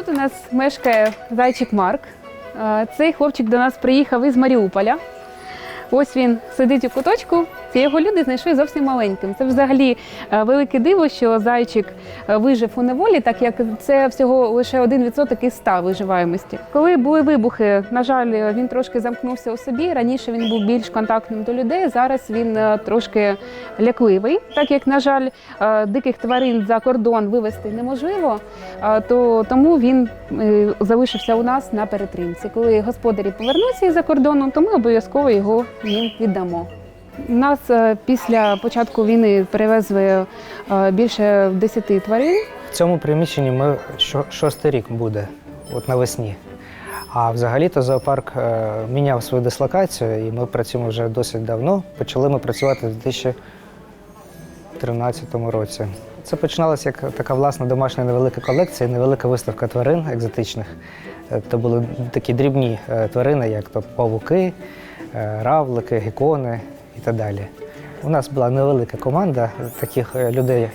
Тут у нас мешкає зайчик Марк. Е, Цей хлопчик до нас приїхав із Маріуполя. Ось він сидить у куточку. Ці його люди знайшли зовсім маленьким. Це взагалі е, велике диво, що зайчик е, вижив у неволі, так як це всього лише 1% із 100 виживаємості. Коли були вибухи, на жаль, він трошки замкнувся у собі. Раніше він був більш контактним до людей. Зараз він е, трошки лякливий, так як, на жаль, диких тварин за кордон вивезти неможливо, то тому він залишився у нас на перетримці. Коли господарі повернуться із-за кордону, то ми обов'язково його їм віддамо. Нас е, після початку війни перевезли е, більше 10 тварин. В цьому приміщенні ми шостий рік буде, от навесні. А взагалі-то зоопарк е, міняв свою дислокацію, і ми працюємо вже досить давно. Почали ми працювати в 2013 році. Це починалося як така власна домашня невелика колекція, невелика виставка тварин екзотичних. Е, То були такі дрібні тварини, як то павуки, равлики, гекони і так далі. У нас була невелика команда таких е, людей,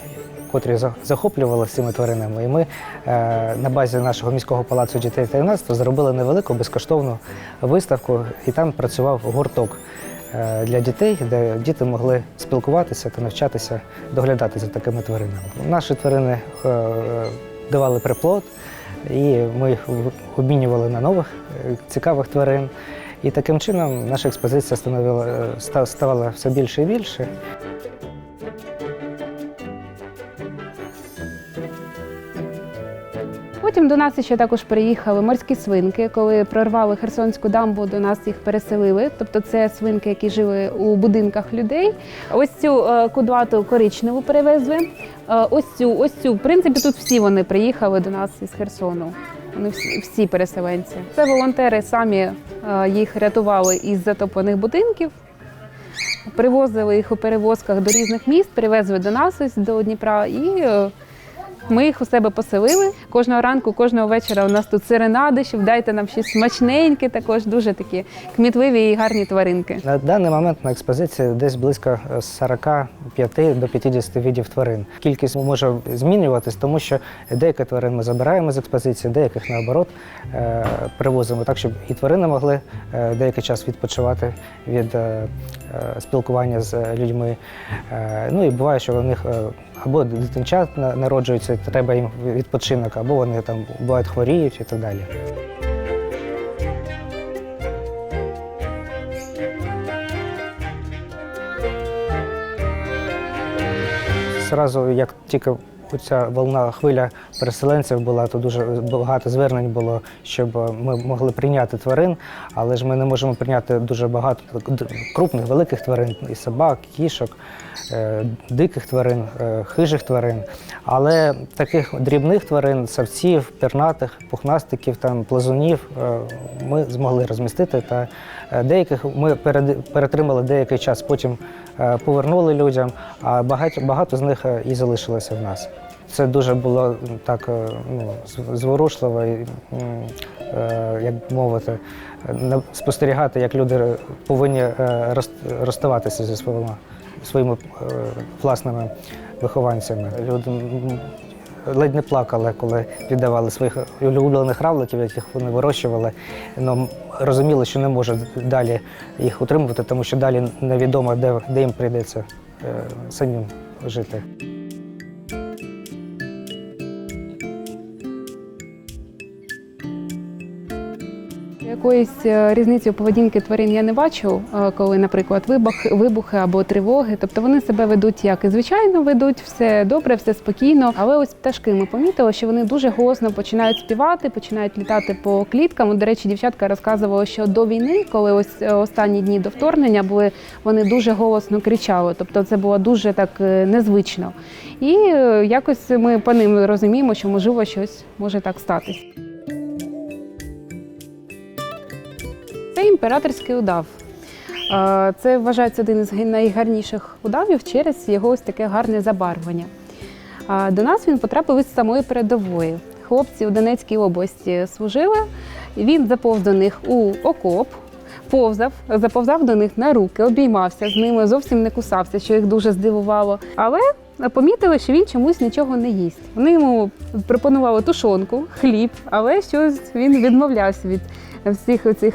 котрі за- захоплювалися цими тваринами. І ми е, на базі нашого міського палацу дітей та юнацтва зробили невелику безкоштовну виставку, і там працював гурток е, для дітей, де діти могли спілкуватися та навчатися доглядати за такими тваринами. Наші тварини давали приплод, і ми обмінювали на нових цікавих тварин. І таким чином наша експозиція становила, е, ставала все більше і більше. Потім до нас ще також приїхали морські свинки. Коли прорвали Херсонську дамбу, до нас їх переселили. Тобто це свинки, які жили у будинках людей. Ось цю е, кудлату коричневу перевезли. Е, ось цю, ось цю. В принципі, тут всі вони приїхали до нас із Херсону. Вони всі, всі переселенці. Це волонтери самі е, їх рятували із затоплених будинків. Привозили їх у перевозках до різних міст, привезли до нас ось до Дніпра і е, ми їх у себе поселили. Кожного ранку, кожного вечора у нас тут серенади, щоб дайте нам щось смачненьке, також дуже такі кмітливі і гарні тваринки. На даний момент на експозиції десь близько е, 45 до 50 видів тварин. Кількість може змінюватись, тому що деякі тварин ми забираємо з експозиції, деяких наоборот е, привозимо так, щоб і тварини могли е, деякий час відпочивати від е, е, спілкування з людьми. Е, Ну і буває, що у них е, або дитинчат народжується, треба їм відпочинок, або вони там бувають хворіють і так далі. Зразу, як тільки ця волна хвиля переселенців була, то дуже багато звернень було, щоб ми могли прийняти тварин, але ж ми не можемо прийняти дуже багато крупних, великих тварин, і собак, кішок, е, диких тварин, е, хижих тварин. Але таких дрібних тварин, савців, пернатих, пухнастиків, там, плазунів е, ми змогли розмістити. Та е, деяких ми перетримали деякий час, потім е, повернули людям, а багато, багато з них е, і залишилося в нас. Це дуже було так е, ну, зворушливо, і, е, як мовити, спостерігати, як люди повинні е, розставатися зі своїми, своїми власними вихованцями. Люди ледь не плакали, коли віддавали своїх улюблених равликів, яких вони вирощували. Ну, розуміли, що не можуть далі їх утримувати, тому що далі невідомо, де, де їм прийдеться самим жити. Якоїсь е, різниці у поведінки тварин я не бачу, е, коли, наприклад, вибух, вибухи або тривоги. Тобто вони себе ведуть як і звичайно ведуть, все добре, все спокійно. Але ось пташки ми помітили, що вони дуже голосно починають співати, починають літати по кліткам. До речі, дівчатка розказувала, що до війни, коли ось е, останні дні до вторгнення були, вони дуже голосно кричали. Тобто це було дуже так незвично. І якось ми по ним розуміємо, що можливо щось може так статись. Імператорський удав. Е, Це вважається один із найгарніших удавів через його ось таке гарне забарвлення. Е, До нас він потрапив із самої передової. Хлопці у Донецькій області служили. Він заповз до них у окоп, повзав, заповзав до них на руки, обіймався з ними, зовсім не кусався, що їх дуже здивувало. Але помітили, що він чомусь нічого не їсть. Вони йому пропонували тушонку, хліб, але щось він відмовлявся від всіх цих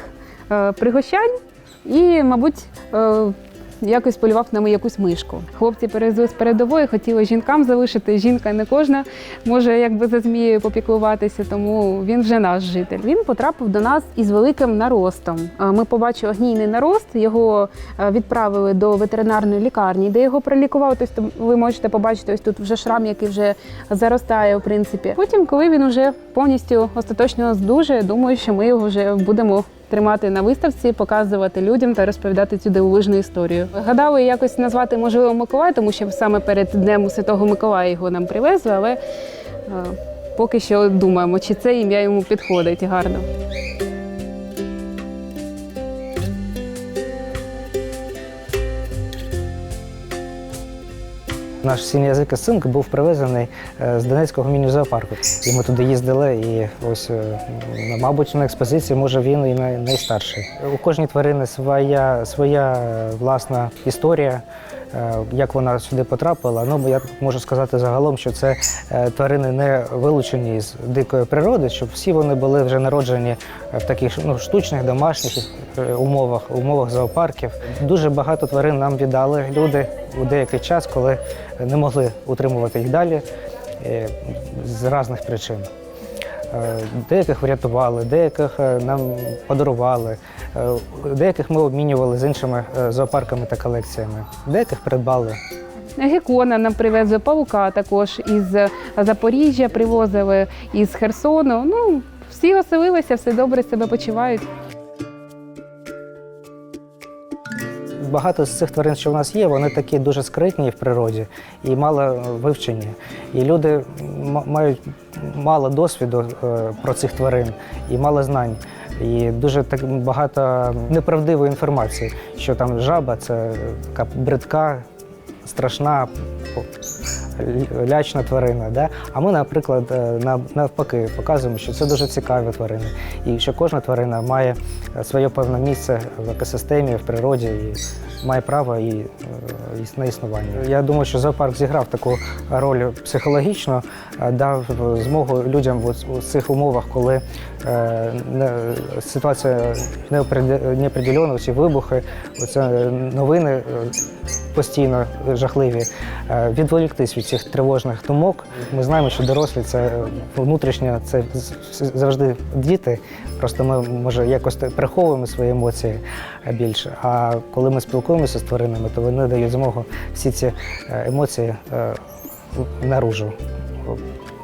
пригощань і, мабуть, е, якось полював на якусь мишку. Хлопці перевезли з передової, хотіли жінкам залишити. Жінка не кожна може якби за змією попіклуватися, тому він вже наш житель. Він потрапив до нас із великим наростом. Е, Ми побачили гнійний нарост. Його е, відправили до ветеринарної лікарні, де його пролікували. Тобто ви можете побачити ось тут вже шрам, який вже заростає, в принципі. Потім, коли він вже повністю остаточно здужає, думаю, що ми його вже будемо тримати на виставці, показувати людям та розповідати цю дивовижну історію. Гадали якось назвати можливо Миколай, тому що саме перед Днем Святого Миколая його нам привезли, але е, поки що думаємо, чи це ім'я йому підходить гарно. Наш синьязикий синк був привезений е, з Донецького міні-зоопарку. І ми туди їздили, і ось, е, мабуть, на експозиції може він і найстарший. У кожній тварини своя, своя е, власна історія, як вона сюди потрапила. Ну, я можу сказати загалом, що це е, тварини не вилучені з дикої природи, щоб всі вони були вже народжені в таких ну, штучних, домашніх е, умовах, умовах зоопарків. Дуже багато тварин нам віддали люди у деякий час, коли не могли утримувати їх далі е, з різних причин. Е, Деяких врятували, деяких е, нам подарували, е, деяких ми обмінювали з іншими зоопарками та колекціями, деяких придбали. Гекона нам привезли павука також із Запоріжжя, привозили із Херсону. Ну, всі оселилися, все добре себе почувають. Багато з цих тварин, що в нас є, вони такі дуже скритні в природі і мало вивчені. І люди мають мало досвіду е, про цих тварин і мало знань. І дуже так багато неправдивої інформації, що там жаба це така бридка, страшна, лячна тварина. Да? А ми, наприклад, е, на- навпаки показуємо, що це дуже цікаві тварини, і що кожна тварина має своє певне місце в екосистемі, в природі і має право і, е, на існування. Я думаю, що зоопарк зіграв таку роль психологічно, е, дав змогу людям у цих умовах, коли е, ситуація неопределена, ці вибухи, оце новини постійно жахливі, відволіктись від цих тривожних думок. Ми знаємо, що дорослі це внутрішньо, це завжди діти. Просто ми може якось приховуємо свої емоції більше. А коли ми спілкуємося з тваринами, то вони дають змогу всі ці е, емоції е, наружу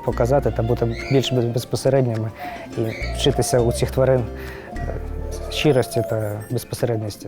показати та бути більш безпосередніми і вчитися у цих тварин е, щирості та безпосередності.